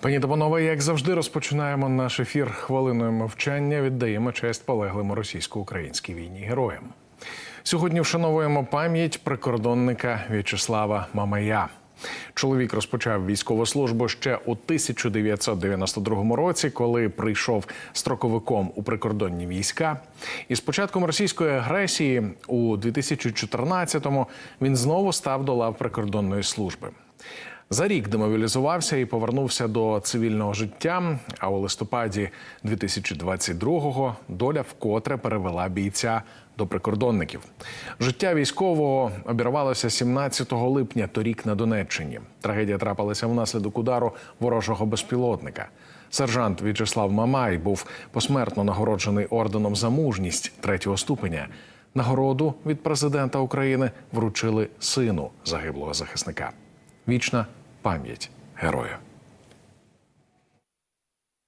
Пані та як завжди, розпочинаємо наш ефір хвилиною мовчання. Віддаємо честь полеглим російсько-українській війні героям. Сьогодні вшановуємо пам'ять прикордонника В'ячеслава Мамая. Чоловік розпочав військову службу ще у 1992 році, коли прийшов строковиком у прикордонні війська. І з початком російської агресії у 2014-му він знову став до лав прикордонної служби. За рік демобілізувався і повернувся до цивільного життя. А у листопаді 2022-го доля вкотре перевела бійця до прикордонників. Життя військового обірвалося 17 липня торік на Донеччині. Трагедія трапилася внаслідок удару ворожого безпілотника. Сержант В'ячеслав Мамай був посмертно нагороджений орденом за мужність третього ступеня. Нагороду від президента України вручили сину загиблого захисника. Вічна пам'ять героя.